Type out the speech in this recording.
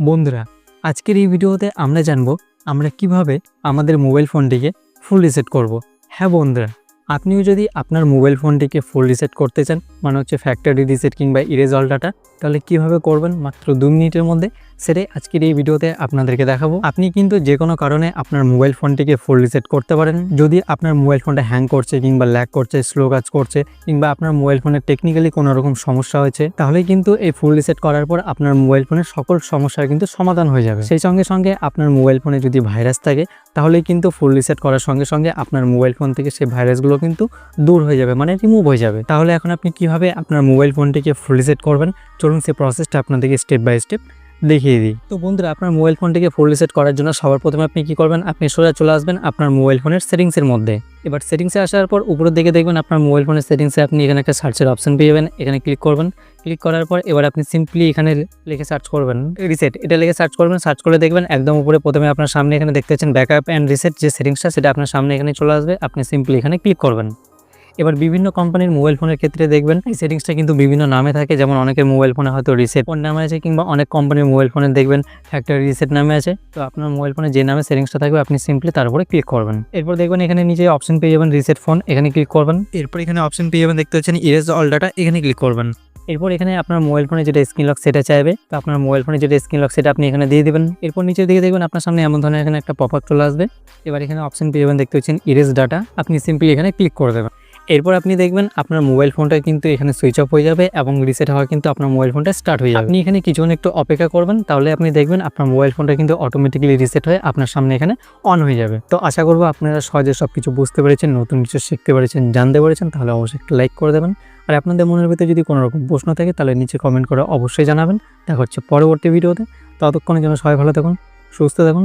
বন্ধুরা, আজকের এই ভিডিওতে আমরা জানব আমরা কীভাবে আমাদের মোবাইল ফোনটিকে ফুল রিসেট করব। হ্যাঁ বন্ধুরা, আপনিও যদি আপনার মোবাইল ফোনটিকে ফুল রিসেট করতে চান মানে হচ্ছে ফ্যাক্টরি রিসেট কিংবা ইরেজ অল ডাটা তাহলে কীভাবে করবেন মাত্র দু মিনিটের মধ্যে সেটাই আজকের এই ভিডিওতে আপনাদেরকে দেখাবো। আপনি কিন্তু যে কোনো কারণে আপনার মোবাইল ফোনটিকে ফুল রিসেট করতে পারেন। যদি আপনার মোবাইল ফোনটা হ্যাং করছে কিংবা ল্যাক করছে স্লো কাজ করছে, কিংবা আপনার মোবাইল ফোনের টেকনিক্যালি কোনো রকম সমস্যা হয়েছে, তাহলে কিন্তু এই ফুল রিসেট করার পর আপনার মোবাইল ফোনের সকল সমস্যার কিন্তু সমাধান হয়ে যাবে। সেই সঙ্গে সঙ্গে আপনার মোবাইল ফোনে যদি ভাইরাস থাকে, তাহলে কিন্তু ফুল রিসেট করার সঙ্গে সঙ্গে আপনার মোবাইল ফোন থেকে সেই ভাইরাসগুলো কিন্তু দূর হয়ে যাবে মানে রিমুভ হয়ে যাবে। তাহলে এখন আপনি কীভাবে আপনার মোবাইল ফোনটিকে ফুল রিসেট করবেন? চলুন সেই প্রসেসটা আপনাদেরকে স্টেপ বাই স্টেপ দেখিয়ে দিই। তো বন্ধুরা, আপনার মোবাইল ফোনটিকে ফুল রিসেট করার জন্য সবার প্রথমে আপনি কি করবেন? আপনি সোজা চলে আসবেন আপনার মোবাইল ফোনের সেটিংসের মধ্যে। এবার সেটিংসে আসার পর উপরের দিকে দেখবেন আপনার মোবাইল ফোনের সেটিংসে আপনি এখানে একটা সার্চের অপশন পেয়ে যাবেন। এখানে ক্লিক করবেন। ক্লিক করার পর এবার আপনি সিম্পলি এখানে লিখে সার্চ করবেন। রিসেট এটা লিখে সার্চ করবেন। সার্চ করে দেখবেন একদম উপরে প্রথমে আপনার সামনে এখানে দেখতে ব্যাকআপ অ্যান্ড রিসেট যে সেটিংসটা সেটা আপনার সামনে এখানে চলে আসবে। আপনি সিম্পলি এখানে ক্লিক করবেন। এবার বিভিন্ন কোম্পানির মোবাইল ফোনের ক্ষেত্রে দেখবেন, এই সেটিংসটা কিন্তু বিভিন্ন নামে থাকে। যেমন অনেকের মোবাইল ফোনে হয়তো রিসেট ফোন নামে আছে কিংবা অনেক কোম্পানির মোবাইল ফোনে দেখবেন ফ্যাক্টরি রিসেট নামে আছে। তো আপনার মোবাইল ফোনে যে নামে সেটিংসটা থাকবে, আপনি সিম্পলি তার উপরে ক্লিক করবেন। এরপর দেখবেন এখানে নিচে অপশন পেয়ে যাবেন রিসেট ফোন এখানে ক্লিক করবেন। এরপর এখানে অপশন পেয়ে যাবেন, দেখতে পাচ্ছেন ইরেজ অল ডাটা এখানে ক্লিক করবেন। এরপর এখানে আপনার মোবাইল ফোনে যেটা স্ক্রিন লক সেটা চাইবে, তো আপনার মোবাইল ফোনে যেটা স্ক্রিন লক সেটা আপনি এখানে দিয়ে দেবেন। এরপর নিচের দিকে দেখবেন আপনার সামনে এমন ধরনের এখানে একটা পপ আপ চলে আসবে। এবার এখানে অপশন পেয়ে যাবেন, দেখতে পাচ্ছেন ইরেজ ডাটা আপনি সিম্পলি এখানে ক্লিক করে দেবেন। এরপর আপনি দেখবেন আপনার মোবাইল ফোনটা কিন্তু এখানে সুইচ অফ হয়ে যাবে এবং রিসেট হওয়া কিন্তু আপনার মোবাইল ফোনটা স্টার্ট হয়ে যাবে। আপনি এখানে কিছুক্ষণ একটু অপেক্ষা করবেন, তাহলে আপনি দেখবেন আপনার মোবাইল ফোনটা কিন্তু অটোমেটিক্যালি রিসেট হয়ে আপনার সামনে এখানে অন হয়ে যাবে। তো আশা করব আপনারা সহজে সব কিছু বুঝতে পেরেছেন, নতুন কিছু শিখতে পেরেছেন, জানতে পেরেছেন, তাহলে অবশ্যই একটা লাইক করে দেবেন। আর আপনাদের মনের ভিতরে যদি কোনো রকম প্রশ্ন থাকে, তাহলে নিচে কমেন্ট করে অবশ্যই জানাবেন। দেখা হচ্ছে পরবর্তী ভিডিওতে ততক্ষণে যেন সবাই ভালো থাকুন, সুস্থ থাকুন।